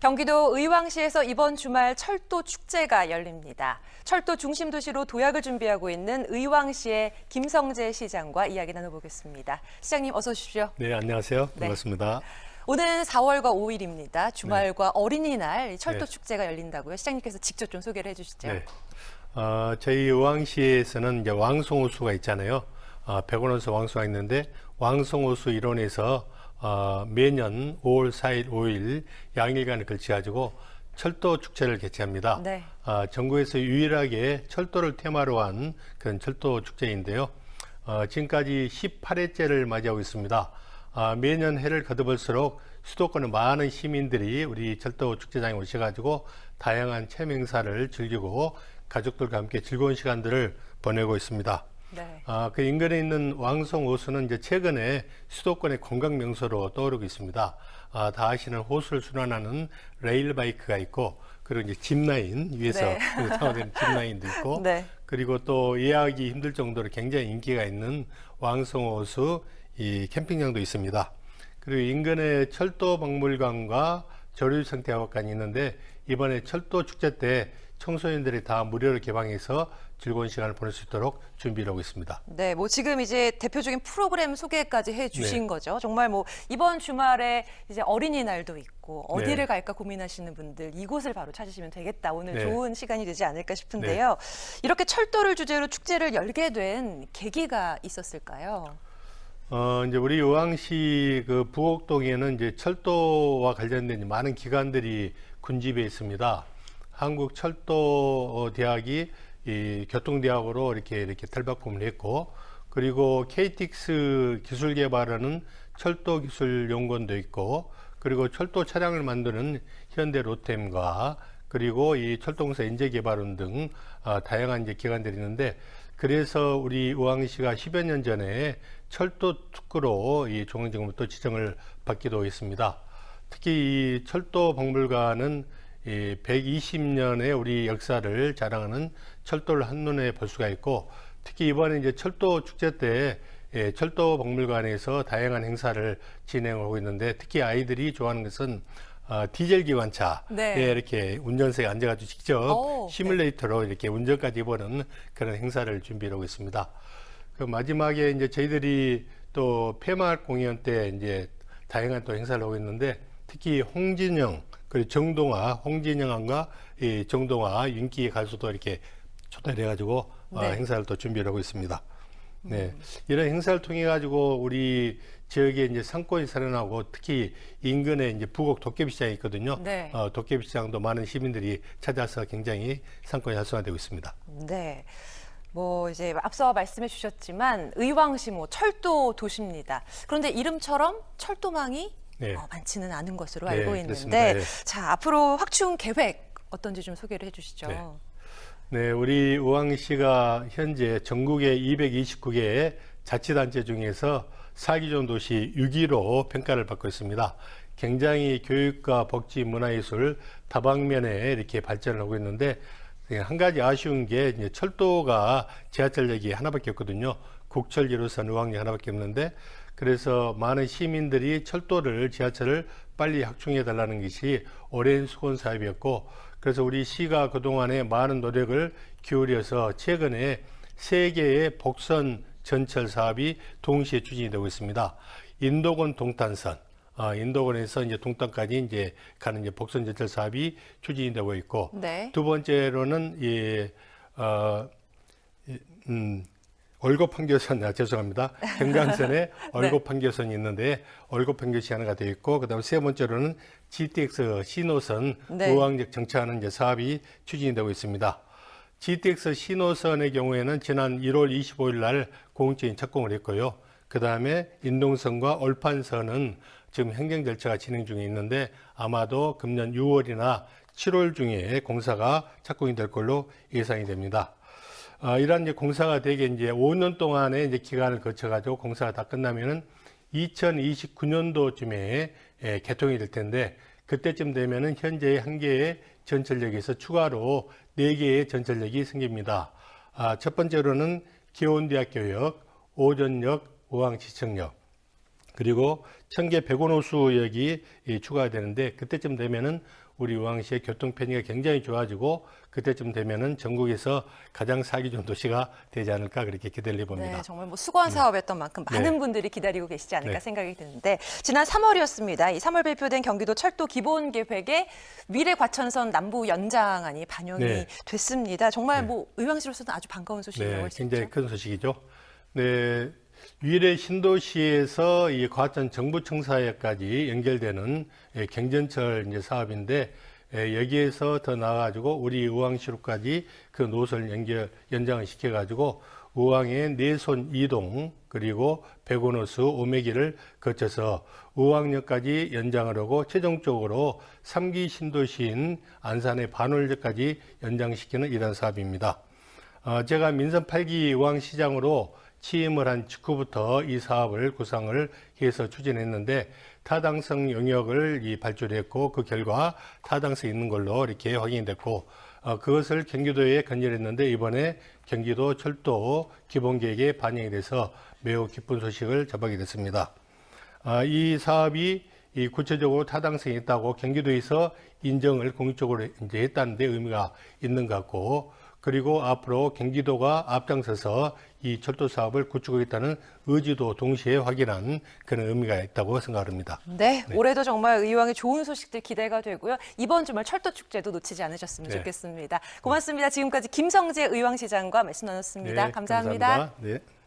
경기도 의왕시에서 이번 주말 철도 축제가 열립니다. 철도 중심 도시로 도약을 준비하고 있는 의왕시의 김성재 시장과 이야기 나눠보겠습니다. 시장님 어서 오십시오. 네, 안녕하세요. 네. 반갑습니다. 오늘 4월과 5일입니다. 주말과 어린이날 철도 네. 축제가 열린다고요. 시장님께서 직접 좀 소개를 해주시죠. 네. 어, 저희 의왕시에서는 이제 왕송호수가 있잖아요. 어, 백원호수 왕수가 있는데 왕송호수 일원에서 어, 매년 5월 4일, 5일 양일간을 걸쳐가지고 철도 축제를 개최합니다. 네. 아, 전국에서 유일하게 철도를 테마로 한 그런 철도 축제인데요. 어, 지금까지 18회째를 맞이하고 있습니다. 아, 매년 해를 거듭할수록 수도권의 많은 시민들이 우리 철도 축제장에 오셔가지고 다양한 체험 행사를 즐기고 가족들과 함께 즐거운 시간들을 보내고 있습니다. 네. 아, 그 인근에 있는 왕성 호수는 이제 최근에 수도권의 관광 명소로 떠오르고 있습니다. 아, 다 아시는 호수를 순환하는 레일 바이크가 있고, 그리고 이제 짚라인 위에서 네. 타워되는 짚라인도 있고, 네. 그리고 또 예약이 힘들 정도로 굉장히 인기가 있는 왕성 호수 이 캠핑장도 있습니다. 그리고 인근에 철도 박물관과 조류 생태학관이 있는데 이번에 철도 축제 때 청소년들이 다 무료로 개방해서 즐거운 시간을 보낼 수 있도록 준비를 하고 있습니다. 네, 뭐 지금 이제 대표적인 프로그램 소개까지 해주신 네. 거죠. 정말 뭐 이번 주말에 이제 어린이날도 있고 어디를 네. 갈까 고민하시는 분들 이곳을 바로 찾으시면 되겠다. 오늘 네. 좋은 시간이 되지 않을까 싶은데요. 이렇게 철도를 주제로 축제를 열게 된 계기가 있었을까요? 어, 이제 우리 의왕시 그 부곡동에는 이제 철도와 관련된 많은 기관들이 군집해 있습니다. 한국 철도 대학이 이 교통대학으로 이렇게 이렇게 탈바꿈을 했고, 그리고 KTX 기술 개발하는 철도 기술 연구원도 있고, 그리고 철도 차량을 만드는 현대 로템과 그리고 이 철도공사 인재개발원 등 아, 다양한 이제 기관들이 있는데 그래서 우리 의왕시가 10여 년 전에 철도 특구로 이또 지정을 받기도 했습니다. 특히 이 철도 박물관은 이 120년의 우리 역사를 자랑하는 철도를 한눈에 볼 수가 있고 특히 이번에 이제 철도 축제 때 예, 철도 박물관에서 다양한 행사를 진행하고 있는데 특히 아이들이 좋아하는 것은 어, 디젤 기관차 네. 에 이렇게 운전석에 앉아가지고 직접 오, 네. 시뮬레이터로 이렇게 운전까지 해보는 그런 행사를 준비하고 있습니다. 그 마지막에 이제 저희들이 또 폐막 공연 때 이제 다양한 또 행사를 하고 있는데 특히 홍진영 그리고 정동아 홍진영과 이 정동아 윤기 가수도 이렇게 초대를 해가지고 어, 네. 행사를 또 준비를 하고 있습니다. 네, 이런 행사를 통해 가지고 우리 지역에 이제 상권이 살아나고 특히 인근에 이제 부곡 도깨비시장이 있거든요. 네. 어, 도깨비시장도 많은 시민들이 찾아서 굉장히 상권이 활성화되고 있습니다. 네. 뭐 이제 앞서 말씀해 주셨지만 의왕시 뭐 철도 도시입니다. 그런데 이름처럼 철도망이 네. 어, 많지는 않은 것으로 네, 알고. 있는데 네. 자 앞으로 확충 계획 어떤지 좀 소개를 해주시죠. 네. 네, 우리 의왕시가 현재 전국의 229개의 자치단체 중에서 사기존 도시 6위로 평가를 받고 있습니다. 굉장히 교육과 복지, 문화예술 다방면에 이렇게 발전을 하고 있는데 한 가지 아쉬운 게 철도가 지하철역이 하나밖에 없거든요. 국철 1호선 의왕역 하나밖에 없는데 그래서 많은 시민들이 철도를 지하철을 빨리 확충해 달라는 것이 오랜 수건 사업이었고 그래서 우리 시가 그동안에 많은 노력을 기울여서 최근에 세 개의 복선 전철 사업이 동시에 추진이 되고 있습니다. 인도권 동탄선, 아, 인도권에서 이제 동탄까지 이제 가는 이제 복선 전철 사업이 추진이 되고 있고 네. 두 번째로는 이 어, 이, 음, 월곡 판교선, 아, 죄송합니다. 경강선에 월곡 판교선이 있는데 월곡 판교시 하나가 되어 있고 그다음에 세 번째로는 GTX 신호선 네. 우왕역 정차하는 이제 사업이 추진이 되고 있습니다. GTX 신호선의 경우에는 지난 1월 25일 날 공적인 착공을 했고요. 그 다음에 인동선과 얼판선은 지금 행정 절차가 진행 중에 있는데 아마도 금년 6월이나 7월 중에 공사가 착공이 될 걸로 예상이 됩니다. 아, 이러한 이제 공사가 되게 이제 5년 동안의 이제 기간을 거쳐가지고 공사가 다 끝나면은 2029년도쯤에 예, 개통이 될 텐데 그때쯤 되면은 현재 한 개의 전철역에서 추가로 네 개의 전철역이 생깁니다. 아, 첫 번째로는 기원대학교역, 오전역, 오항지청역, 그리고 청계 백원호수역이 이 추가가 되는데 그때쯤 되면은 우리 의왕시의 교통 편의가 굉장히 좋아지고 그때쯤 되면은 전국에서 가장 살기 좋은 도시가 되지 않을까 그렇게 기대를 해봅니다. 네, 정말 뭐 수고한 사업이었던 만큼 많은 네. 분들이 기다리고 계시지 않을까 네. 생각이 드는데 지난 3월이었습니다. 이 3월 발표된 경기도 철도 기본 계획에 미래 과천선 남부 연장안이 반영이 네. 됐습니다. 정말 뭐 의왕시로서는 아주 반가운 소식이라고 네, 할수 굉장히 있죠. 큰 소식이죠. 네, 위례 신도시에서 이 과천 정부청사에까지 연결되는 예, 경전철 이제 사업인데 예, 여기에서 더 나아가지고 우리 의왕시로까지 그 노선을 연결 연장을 시켜가지고 의왕의 내손 이동 그리고 백원호수 오매기를 거쳐서 의왕역까지 연장을 하고 최종적으로 삼기 신도시인 안산의 반월역까지 연장시키는 이런 사업입니다. 어, 제가 민선 8기 의왕시장으로 취임을 한 직후부터 이 사업을 구상을 해서 추진했는데 타당성 영역을 이 발표했고 그 결과 타당성 있는 걸로 이렇게 확인이 됐고 어, 그것을 경기도에 건설했는데 이번에 경기도 철도 기본계획에 반영이 돼서 매우 기쁜 소식을 접하게 됐습니다. 아, 이 사업이 이 구체적으로 타당성이 있다고 경기도에서 인정을 공식적으로 이제 했다는 데 의미가 있는 것 같고 그리고 앞으로 경기도가 앞장서서 이 철도 사업을 구축하겠다는 의지도 동시에 확인한 그런 의미가 있다고 생각합니다. 네, 올해도 정말 의왕의 좋은 소식들 기대가 되고요. 이번 주말 철도 축제도 놓치지 않으셨으면 네. 좋겠습니다. 고맙습니다. 지금까지 김성재 의왕시장과 말씀 나눴습니다. 네, 감사합니다. 감사합니다. 네.